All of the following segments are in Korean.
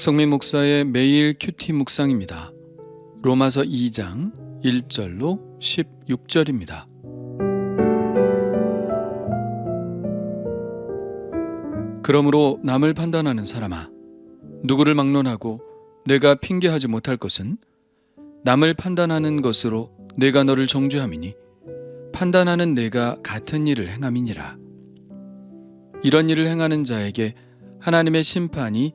박성민 목사의 매일 큐티 묵상입니다. 로마서 2장 1절로 16절입니다. 그러므로 남을 판단하는 사람아 누구를 막론하고 내가 핑계하지 못할 것은 남을 판단하는 것으로 내가 너를 정죄함이니 판단하는 내가 같은 일을 행함이니라. 이런 일을 행하는 자에게 하나님의 심판이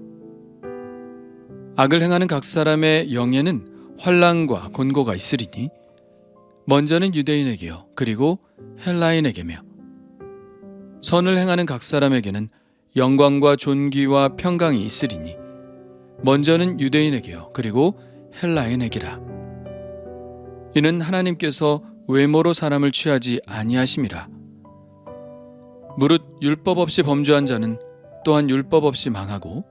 악을 행하는 각 사람의 영에는 환란과 곤고가 있으리니 먼저는 유대인에게요 그리고 헬라인에게며. 선을 행하는 각 사람에게는 영광과 존귀와 평강이 있으리니 먼저는 유대인에게요 그리고 헬라인에게라. 이는 하나님께서 외모로 사람을 취하지 아니하심이라. 무릇 율법 없이 범죄한 자는 또한 율법 없이 망하고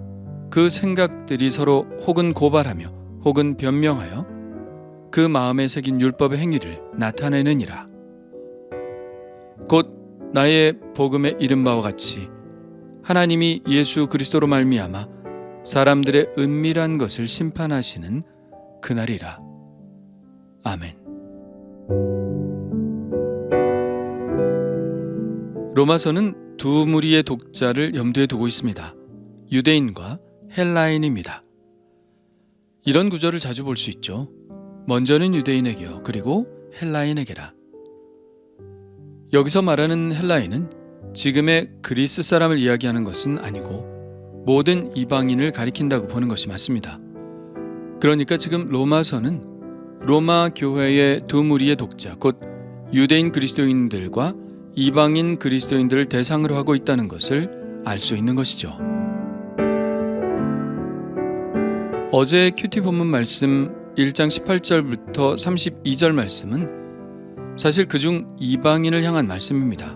그 생각들이 서로 혹은 고발하며 혹은 변명하여 그 마음에 새긴 율법의 행위를 나타내느니라. 곧 나의 복음의 이른 바와 같이 하나님이 예수 그리스도로 말미암아 사람들의 은밀한 것을 심판하시는 그날이라. 아멘. 로마서는 두 무리의 독자를 염두에 두고 있습니다. 유대인과 헬라인입니다. 이런 구절을 자주 볼 수 있죠. 먼저는 유대인에게요. 그리고 헬라인에게라. 여기서 말하는 헬라인은 지금의 그리스 사람을 이야기하는 것은 아니고 모든 이방인을 가리킨다고 보는 것이 맞습니다. 그러니까 지금 로마서는 로마 교회의 두 무리의 독자, 곧 유대인 그리스도인들과 이방인 그리스도인들을 대상으로 하고 있다는 것을 알 수 있는 것이죠. 어제 큐티 본문 말씀 1장 18절부터 32절 말씀은 사실 그중 이방인을 향한 말씀입니다.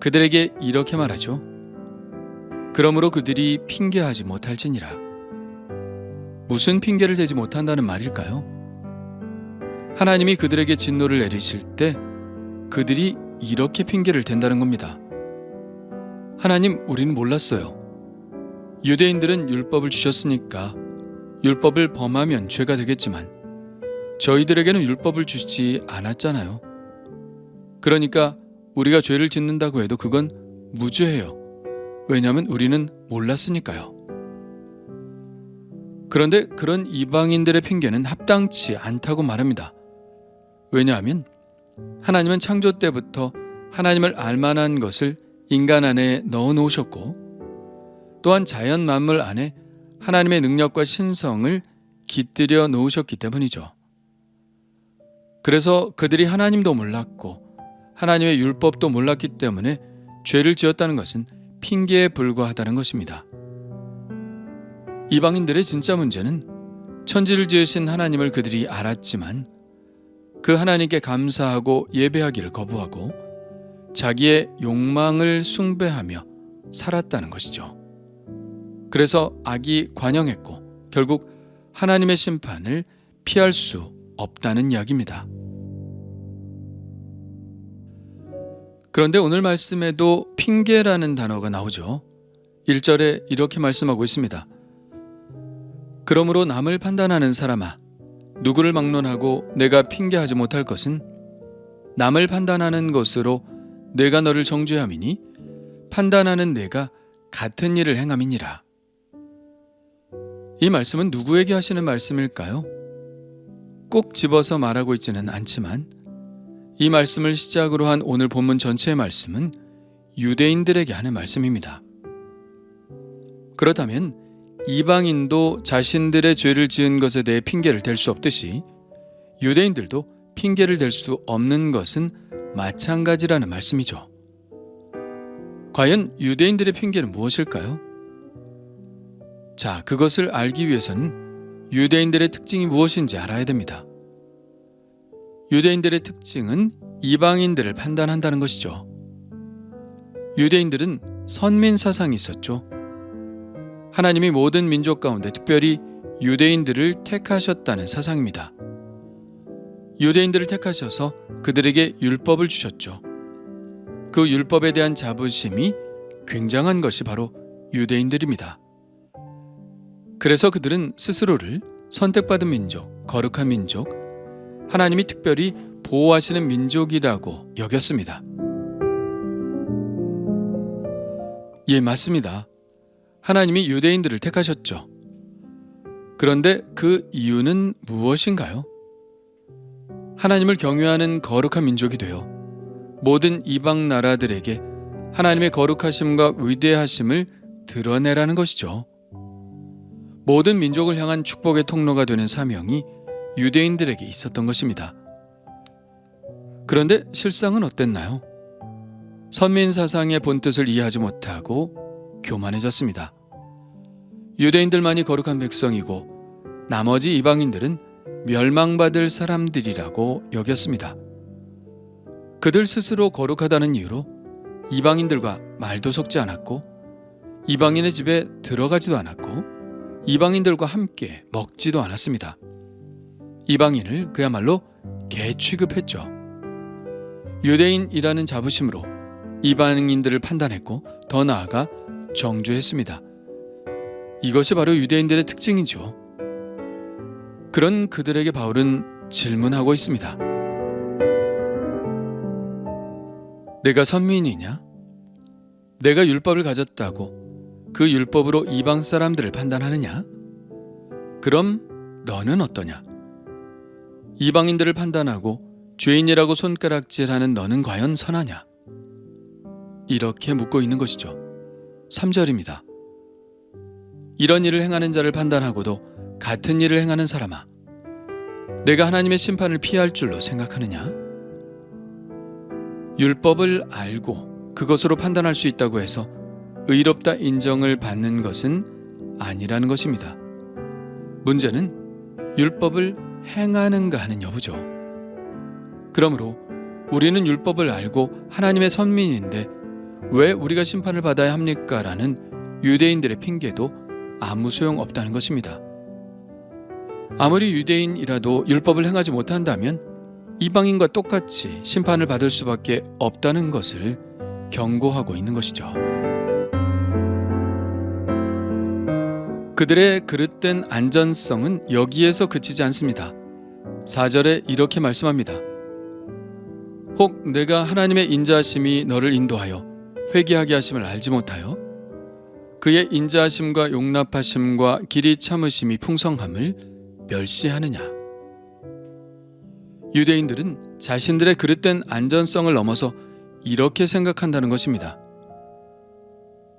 그들에게 이렇게 말하죠. 그러므로 그들이 핑계하지 못할지니라. 무슨 핑계를 대지 못한다는 말일까요? 하나님이 그들에게 진노를 내리실 때 그들이 이렇게 핑계를 댄다는 겁니다. 하나님, 우리는 몰랐어요. 유대인들은 율법을 주셨으니까 율법을 범하면 죄가 되겠지만 저희들에게는 율법을 주시지 않았잖아요. 그러니까 우리가 죄를 짓는다고 해도 그건 무죄예요. 왜냐하면 우리는 몰랐으니까요. 그런데 그런 이방인들의 핑계는 합당치 않다고 말합니다. 왜냐하면 하나님은 창조 때부터 하나님을 알만한 것을 인간 안에 넣어 놓으셨고 또한 자연 만물 안에 하나님의 능력과 신성을 깃들여 놓으셨기 때문이죠. 그래서 그들이 하나님도 몰랐고 하나님의 율법도 몰랐기 때문에 죄를 지었다는 것은 핑계에 불과하다는 것입니다. 이방인들의 진짜 문제는 천지를 지으신 하나님을 그들이 알았지만 그 하나님께 감사하고 예배하기를 거부하고 자기의 욕망을 숭배하며 살았다는 것이죠. 그래서 악이 관영했고 결국 하나님의 심판을 피할 수 없다는 이야기입니다. 그런데 오늘 말씀에도 핑계라는 단어가 나오죠. 1절에 이렇게 말씀하고 있습니다. 그러므로 남을 판단하는 사람아, 누구를 막론하고 내가 핑계하지 못할 것은 남을 판단하는 것으로 내가 너를 정죄함이니 판단하는 내가 같은 일을 행함이니라. 이 말씀은 누구에게 하시는 말씀일까요? 꼭 집어서 말하고 있지는 않지만 이 말씀을 시작으로 한 오늘 본문 전체의 말씀은 유대인들에게 하는 말씀입니다. 그렇다면 이방인도 자신들의 죄를 지은 것에 대해 핑계를 댈 수 없듯이 유대인들도 핑계를 댈 수 없는 것은 마찬가지라는 말씀이죠. 과연 유대인들의 핑계는 무엇일까요? 자, 그것을 알기 위해서는 유대인들의 특징이 무엇인지 알아야 됩니다. 유대인들의 특징은 이방인들을 판단한다는 것이죠. 유대인들은 선민 사상이 있었죠. 하나님이 모든 민족 가운데 특별히 유대인들을 택하셨다는 사상입니다. 유대인들을 택하셔서 그들에게 율법을 주셨죠. 그 율법에 대한 자부심이 굉장한 것이 바로 유대인들입니다. 그래서 그들은 스스로를 선택받은 민족, 거룩한 민족, 하나님이 특별히 보호하시는 민족이라고 여겼습니다. 예, 맞습니다. 하나님이 유대인들을 택하셨죠. 그런데 그 이유는 무엇인가요? 하나님을 경외하는 거룩한 민족이 되어 모든 이방 나라들에게 하나님의 거룩하심과 위대하심을 드러내라는 것이죠. 모든 민족을 향한 축복의 통로가 되는 사명이 유대인들에게 있었던 것입니다. 그런데 실상은 어땠나요? 선민 사상의 본뜻을 이해하지 못하고 교만해졌습니다. 유대인들만이 거룩한 백성이고 나머지 이방인들은 멸망받을 사람들이라고 여겼습니다. 그들 스스로 거룩하다는 이유로 이방인들과 말도 섞지 않았고 이방인의 집에 들어가지도 않았고 이방인들과 함께 먹지도 않았습니다. 이방인을 그야말로 개 취급했죠. 유대인이라는 자부심으로 이방인들을 판단했고 더 나아가 정죄했습니다. 이것이 바로 유대인들의 특징이죠. 그런 그들에게 바울은 질문하고 있습니다. 내가 선민이냐? 내가 율법을 가졌다고 그 율법으로 이방 사람들을 판단하느냐? 그럼 너는 어떠냐? 이방인들을 판단하고 죄인이라고 손가락질하는 너는 과연 선하냐? 이렇게 묻고 있는 것이죠. 3절입니다. 이런 일을 행하는 자를 판단하고도 같은 일을 행하는 사람아, 내가 하나님의 심판을 피할 줄로 생각하느냐? 율법을 알고 그것으로 판단할 수 있다고 해서 의롭다 인정을 받는 것은 아니라는 것입니다. 문제는 율법을 행하는가 하는 여부죠. 그러므로 우리는 율법을 알고 하나님의 선민인데 왜 우리가 심판을 받아야 합니까? 라는 유대인들의 핑계도 아무 소용 없다는 것입니다. 아무리 유대인이라도 율법을 행하지 못한다면 이방인과 똑같이 심판을 받을 수밖에 없다는 것을 경고하고 있는 것이죠. 그들의 그릇된 안전성은 여기에서 그치지 않습니다. 4절에 이렇게 말씀합니다. 혹 내가 하나님의 인자하심이 너를 인도하여 회개하게 하심을 알지 못하여 그의 인자하심과 용납하심과 길이 참으심이 풍성함을 멸시하느냐 유대인들은 자신들의 그릇된 안전성을 넘어서 이렇게 생각한다는 것입니다.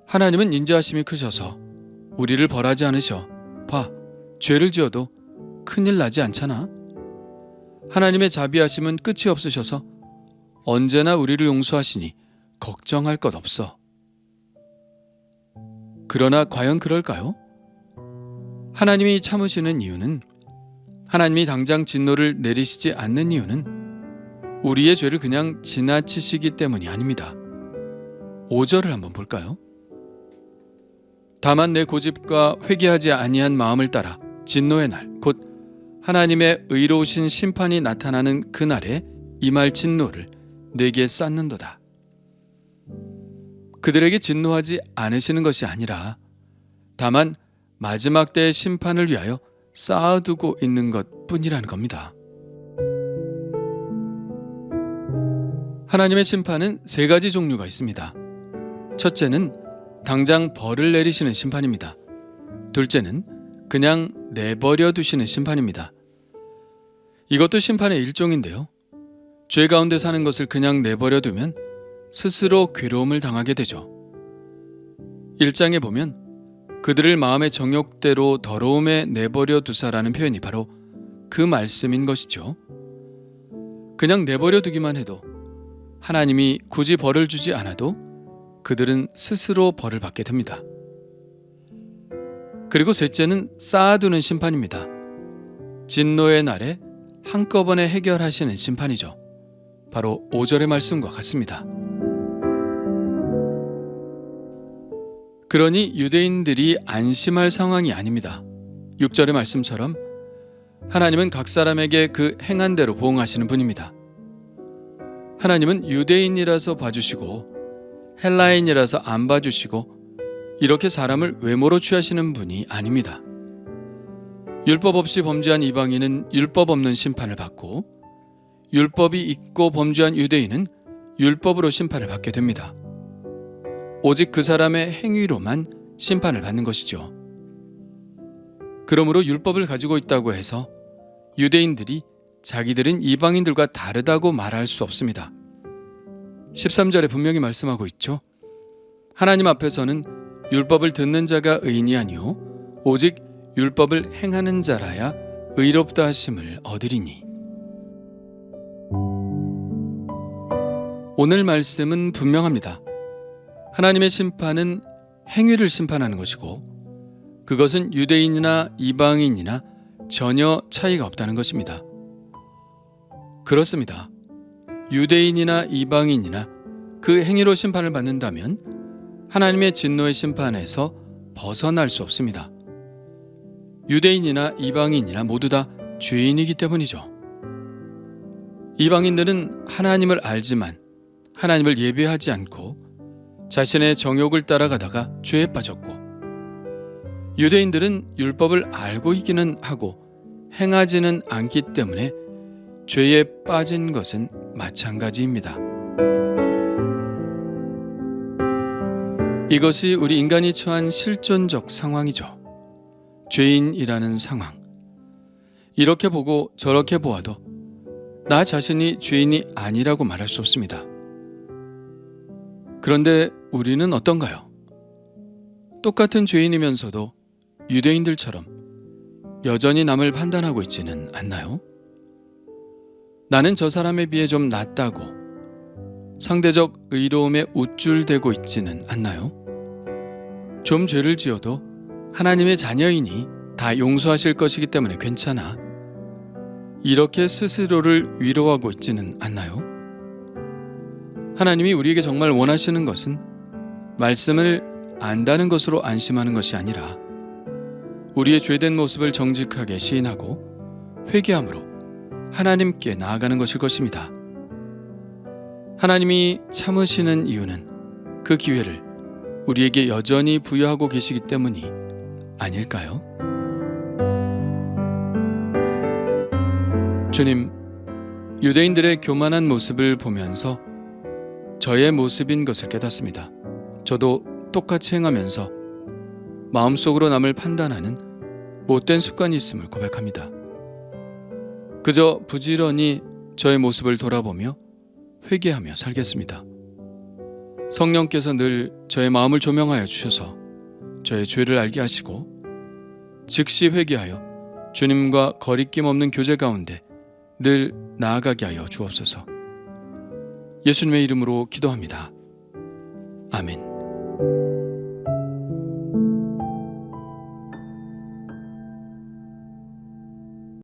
하나님은 인자하심이 크셔서 우리를 벌하지 않으셔. 봐, 죄를 지어도 큰일 나지 않잖아. 하나님의 자비하심은 끝이 없으셔서 언제나 우리를 용서하시니 걱정할 것 없어. 그러나 과연 그럴까요? 하나님이 참으시는 이유는 하나님이 당장 진노를 내리시지 않는 이유는 우리의 죄를 그냥 지나치시기 때문이 아닙니다. 5절을 한번 볼까요? 다만 내 고집과 회개하지 아니한 마음을 따라 진노의 날 곧 하나님의 의로우신 심판이 나타나는 그 날에 임할 진노를 내게 쌓는도다. 그들에게 진노하지 않으시는 것이 아니라 다만 마지막 때의 심판을 위하여 쌓아두고 있는 것 뿐이라는 겁니다. 하나님의 심판은 세 가지 종류가 있습니다. 첫째는 당장 벌을 내리시는 심판입니다. 둘째는 그냥 내버려 두시는 심판입니다. 이것도 심판의 일종인데요. 죄 가운데 사는 것을 그냥 내버려 두면 스스로 괴로움을 당하게 되죠. 1장에 보면 그들을 마음의 정욕대로 더러움에 내버려 두사라는 표현이 바로 그 말씀인 것이죠. 그냥 내버려 두기만 해도 하나님이 굳이 벌을 주지 않아도 그들은 스스로 벌을 받게 됩니다. 그리고 셋째는 쌓아두는 심판입니다. 진노의 날에 한꺼번에 해결하시는 심판이죠. 바로 5절의 말씀과 같습니다. 그러니 유대인들이 안심할 상황이 아닙니다. 6절의 말씀처럼 하나님은 각 사람에게 그 행한 대로 보응하시는 분입니다. 하나님은 유대인이라서 봐주시고 헬라인이라서 안 봐주시고 이렇게 사람을 외모로 취하시는 분이 아닙니다. 율법 없이 범죄한 이방인은 율법 없는 심판을 받고 율법이 있고 범죄한 유대인은 율법으로 심판을 받게 됩니다. 오직 그 사람의 행위로만 심판을 받는 것이죠. 그러므로 율법을 가지고 있다고 해서 유대인들이 자기들은 이방인들과 다르다고 말할 수 없습니다. 13절에 분명히 말씀하고 있죠. 하나님 앞에서는 율법을 듣는 자가 의인이 아니요 오직 율법을 행하는 자라야 의롭다 하심을 얻으리니. 오늘 말씀은 분명합니다. 하나님의 심판은 행위를 심판하는 것이고 그것은 유대인이나 이방인이나 전혀 차이가 없다는 것입니다. 그렇습니다. 유대인이나 이방인이나 그 행위로 심판을 받는다면 하나님의 진노의 심판에서 벗어날 수 없습니다. 유대인이나 이방인이나 모두 다 죄인이기 때문이죠. 이방인들은 하나님을 알지만 하나님을 예배하지 않고 자신의 정욕을 따라가다가 죄에 빠졌고 유대인들은 율법을 알고 있기는 하고 행하지는 않기 때문에 죄에 빠진 것은 마찬가지입니다. 이것이 우리 인간이 처한 실존적 상황이죠. 죄인이라는 상황. 이렇게 보고 저렇게 보아도 나 자신이 죄인이 아니라고 말할 수 없습니다. 그런데 우리는 어떤가요? 똑같은 죄인이면서도 유대인들처럼 여전히 남을 판단하고 있지는 않나요? 나는 저 사람에 비해 좀 낫다고 상대적 의로움에 우쭐대고 있지는 않나요? 좀 죄를 지어도 하나님의 자녀이니 다 용서하실 것이기 때문에 괜찮아. 이렇게 스스로를 위로하고 있지는 않나요? 하나님이 우리에게 정말 원하시는 것은 말씀을 안다는 것으로 안심하는 것이 아니라 우리의 죄된 모습을 정직하게 시인하고 회개함으로 하나님께 나아가는 것일 것입니다. 하나님이 참으시는 이유는 그 기회를 우리에게 여전히 부여하고 계시기 때문이 아닐까요? 주님, 유대인들의 교만한 모습을 보면서 저의 모습인 것을 깨닫습니다. 저도 똑같이 행하면서 마음속으로 남을 판단하는 못된 습관이 있음을 고백합니다. 그저 부지런히 저의 모습을 돌아보며 회개하며 살겠습니다. 성령께서 늘 저의 마음을 조명하여 주셔서 저의 죄를 알게 하시고 즉시 회개하여 주님과 거리낌 없는 교제 가운데 늘 나아가게 하여 주옵소서. 예수님의 이름으로 기도합니다. 아멘.